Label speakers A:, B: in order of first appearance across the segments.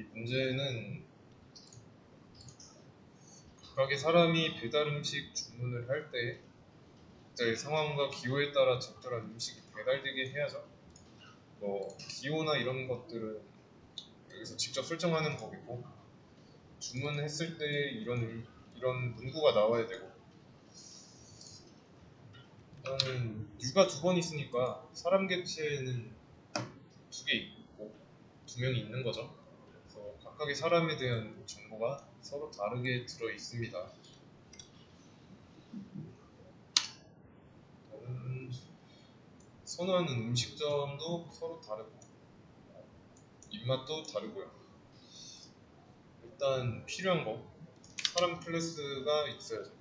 A: 이 문제는 각각의 사람이 배달 음식 주문을 할 때 각자의 상황과 기호에 따라 적절한 음식이 배달되게 해야죠. 뭐 기호나 이런 것들은 여기서 직접 설정하는 거겠고 주문했을 때 이런 음- 이런 문구가 나와야 되고 일단은 유가 두 번 있으니까 사람 객체는 두 개 있고 두 명이 있는 거죠. 각각의 사람에 대한 정보가 서로 다르게 들어 있습니다. 음, 선호하는 음식점도 서로 다르고 입맛도 다르고요. 일단 필요한 거 사람 클래스가 있어야죠.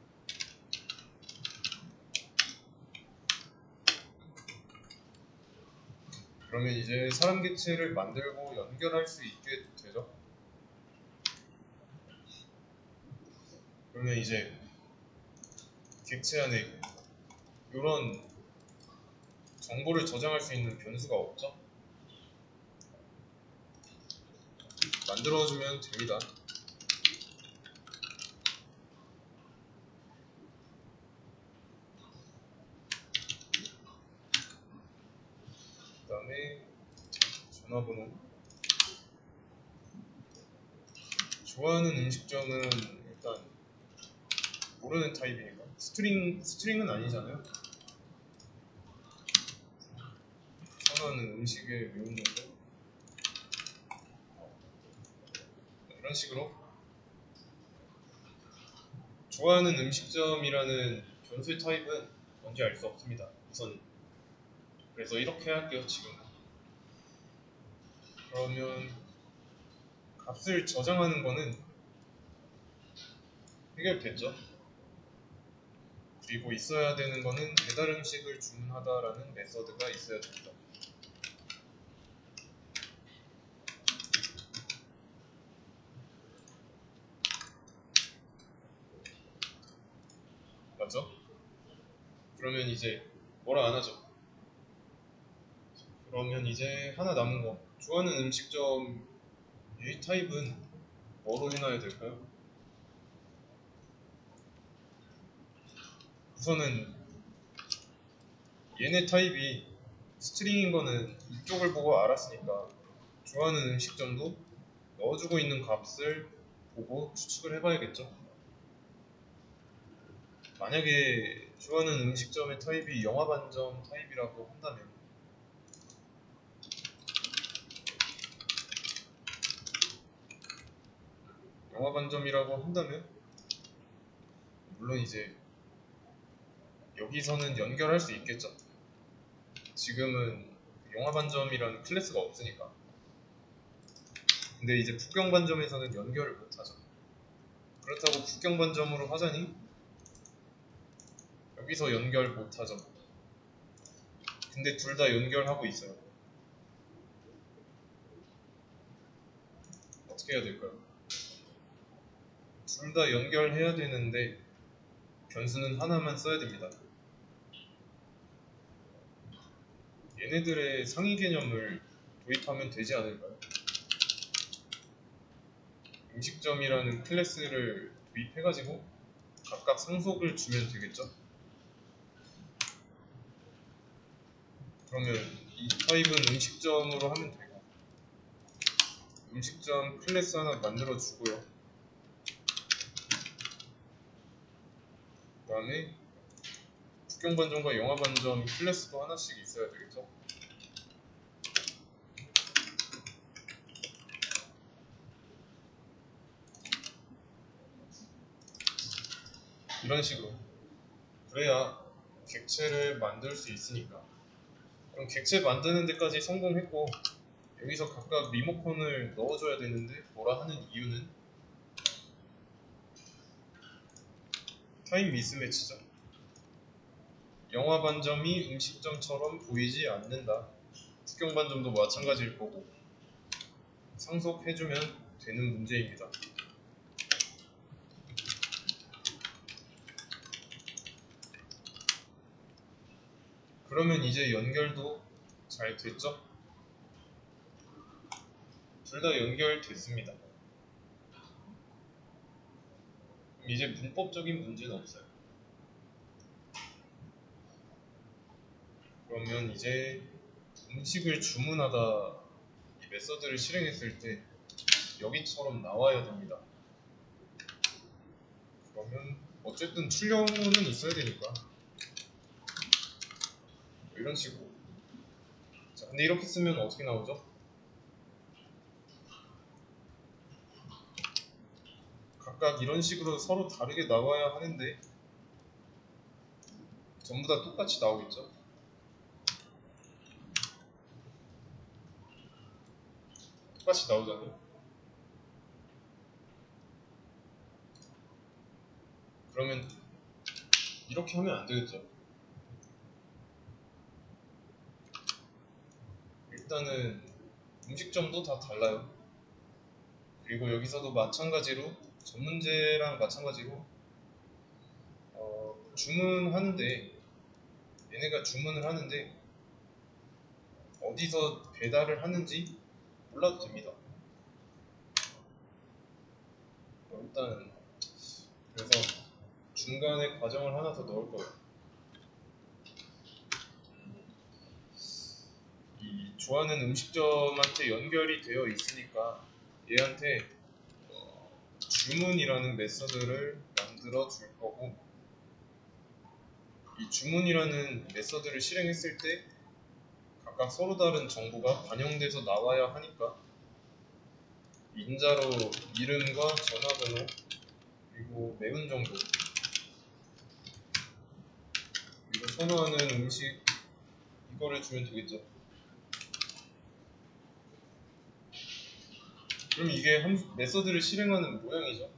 A: 그러면 이제 사람 객체를 만들고 연결할 수 있게 되죠. 그러면 이제 객체 안에 이런 정보를 저장할 수 있는 변수가 없죠. 만들어주면 됩니다. 그 다음에 전화번호 좋아하는 음식점은 일단 모르는 타입이니까. 스트링 스트링은 아니잖아요. 선호하는 음식의 매운 정도 이런 식으로. 좋아하는 음식점이라는 변수의 타입은 뭔지 알 수 없습니다. 우선. 그래서 이렇게 할게요 지금. 그러면 값을 저장하는 거는 해결됐죠 그리고 있어야 되는 거는 배달 음식을 주문하다라는 메서드가 있어야 됩니다 맞죠? 그러면 이제 뭐라 안 하죠 그러면 이제 하나 남은 거 좋아하는 음식점 A 타입은 뭐로 해놔야 될까요? 우선은 얘네 타입이 스트링인 거는 이쪽을 보고 알았으니까 좋아하는 음식점도 넣어주고 있는 값을 보고 추측을 해봐야겠죠. 만약에 좋아하는 음식점의 타입이 영화 반점 타입이라고 한다면 영화 반점이라고 한다면 물론 이제 여기서는 연결할 수 있겠죠. 지금은 영화 반점이라는 클래스가 없으니까. 근데 이제 북경 반점에서는 연결을 못하죠. 그렇다고 북경 반점으로 하자니 여기서 연결 못하죠. 근데 둘 다 연결하고 있어요. 어떻게 해야 될까요? 둘 다 연결해야 되는데 변수는 하나만 써야 됩니다. 얘네들의 상위 개념을 도입하면 되지 않을까요? 음식점이라는 클래스를 도입해가지고 각각 상속을 주면 되겠죠? 그러면 이 타입은 음식점으로 하면 되고 음식점 클래스 하나 만들어 주고요. 그 다음에 국경 반점과 영화 반점 클래스도 하나씩 있어야 되겠죠? 이런 식으로 그래야 객체를 만들 수 있으니까 그럼 객체 만드는 데까지 성공했고 여기서 각각 리모컨을 넣어줘야 되는데 뭐라 하는 이유는 타임 미스매치죠. 영화 반점이 음식점처럼 보이지 않는다. 국경 반점도 마찬가지일 거고 상속해주면 되는 문제입니다. 그러면 이제 연결도 잘 됐죠? 둘 다 연결됐습니다. 이제 문법적인 문제는 없어요. 그러면 이제 음식을 주문하다 이 메서드를 실행했을 때 여기처럼 나와야 됩니다. 그러면 어쨌든 출력문은 있어야 되니까 뭐 이런 식으로 자 근데 이렇게 쓰면 어떻게 나오죠? 각각 이런 식으로 서로 다르게 나와야 하는데 전부 다 똑같이 나오겠죠? 똑같이 나오잖아요. 그러면 이렇게 하면 안 되겠죠. 일단은 음식점도 다 달라요. 그리고 여기서도 마찬가지로 전 문제랑 마찬가지로 어, 주문하는데 얘네가 주문을 하는데 어디서 배달을 하는지 몰라도 됩니다. 어, 일단 그래서 중간에 과정을 하나 더 넣을 거예요. 이 좋아하는 음식점한테 연결이 되어 있으니까 얘한테 어, 주문이라는 메서드를 만들어 줄 거고 이 주문이라는 메서드를 실행했을 때 각각 서로 다른 정보가 반영돼서 나와야 하니까 인자로 이름과 전화번호 그리고 매운 정도 그리고 선호하는 음식 이거를 주면 되겠죠? 그럼 이게 한 메서드를 실행하는 모양이죠?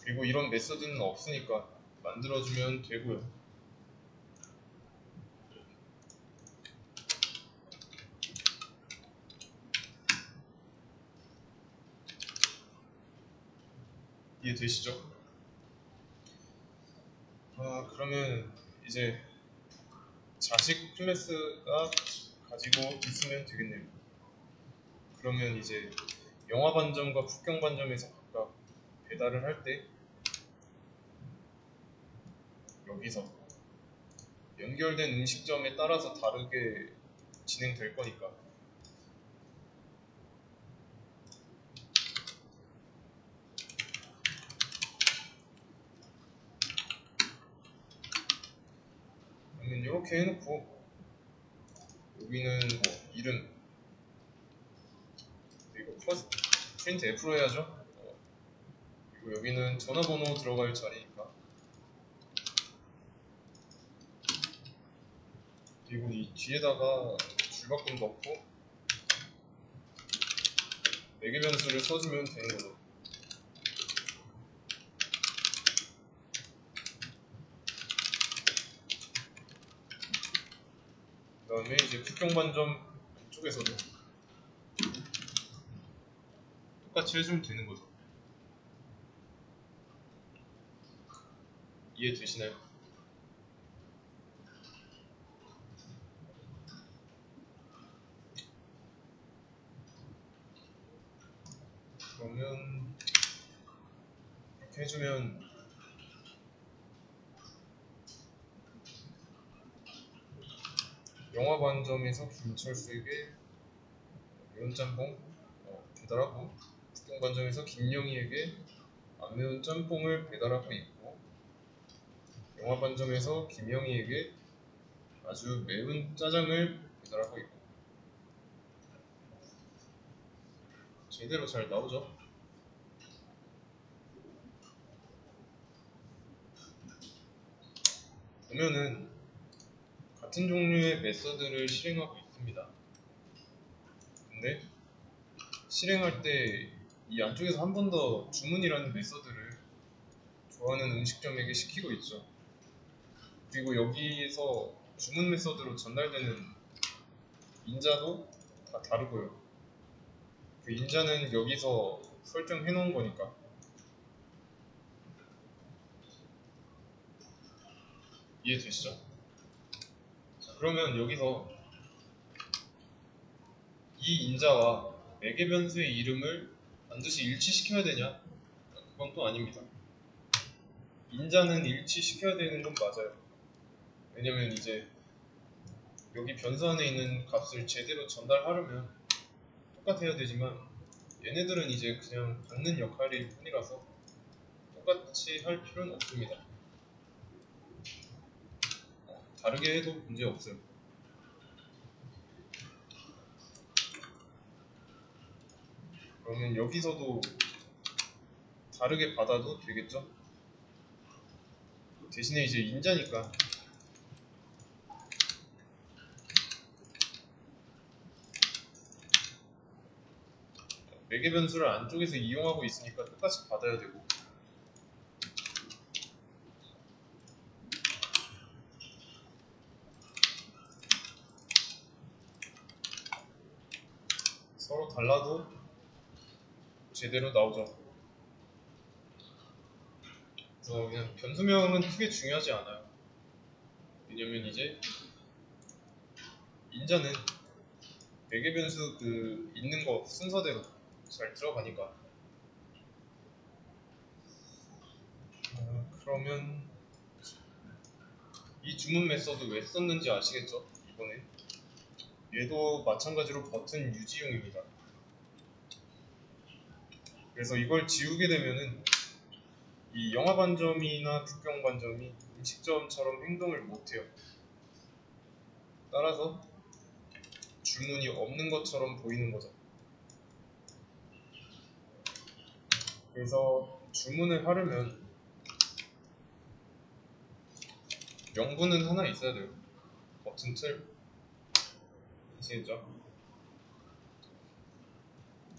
A: 그리고 이런 메서드는 없으니까 만들어주면 되고요 이해되시죠? 아 그러면 이제 자식 클래스가 가지고 있으면 되겠네요. 그러면 이제 영화 반점과 국경 반점에서 각각 배달을 할 때 여기서 연결된 음식점에 따라서 다르게 진행될 거니까 이렇게 해놓고 여기는 뭐 이름. 그리고 퍼스 프린트 F로 해야죠. 어, 그리고 여기는 전화번호 들어갈 자리니까. 그리고 이 뒤에다가 줄바꿈 넣고 매개 변수를 써주면 되는 거죠 다음에 이제 국경 반점 쪽에서도 똑같이 해주면 되는 거죠. 이해되시나요? 그러면 이렇게 해주면 영화 반점에서 김철수에게 매운 짬뽕 어, 배달하고 국경 반점에서 김영희에게 안 매운 짬뽕을 배달하고 있고 영화 반점에서 김영희에게 아주 매운 짜장을 배달하고 있고 제대로 잘 나오죠? 보면은 같은 종류의 메서드를 실행하고 있습니다. 근데 실행할 때 이 안쪽에서 한 번 더 주문이라는 메서드를 좋아하는 음식점에게 시키고 있죠. 그리고 여기서 주문 메서드로 전달되는 인자도 다 다르고요. 그 인자는 여기서 설정해 놓은 거니까. 이해되시죠? 자, 그러면 여기서 이 인자와 매개 변수의 이름을 반드시 일치시켜야 되냐? 그건 또 아닙니다. 인자는 일치시켜야 되는 건 맞아요. 왜냐면 이제 여기 변수 안에 있는 값을 제대로 전달하려면 똑같아야 되지만 얘네들은 이제 그냥 받는 역할일 뿐이라서 똑같이 할 필요는 없습니다. 어, 다르게 해도 문제 없어요. 그러면 여기서도 다르게 받아도 되겠죠? 대신에 이제 인자니까 매개 변수를 안쪽에서 이용하고 있으니까 똑같이 받아야 되고 서로 달라도 제대로 나오죠. 그래서 그냥 변수명은 크게 중요하지 않아요. 왜냐면 이제 인자는 매개 변수 그 있는 거 순서대로 잘 들어가니까. 어, 그러면 이 주문 메서드 왜 썼는지 아시겠죠? 이번에 얘도 마찬가지로 버튼 유지용입니다. 그래서 이걸 지우게 되면은 이 영화 관점이나 국경 관점이 음식점처럼 행동을 못해요. 따라서 주문이 없는 것처럼 보이는 거죠. 그래서 주문을 하려면 명분은 하나 있어야 돼요. 버튼 틀. 아시겠죠?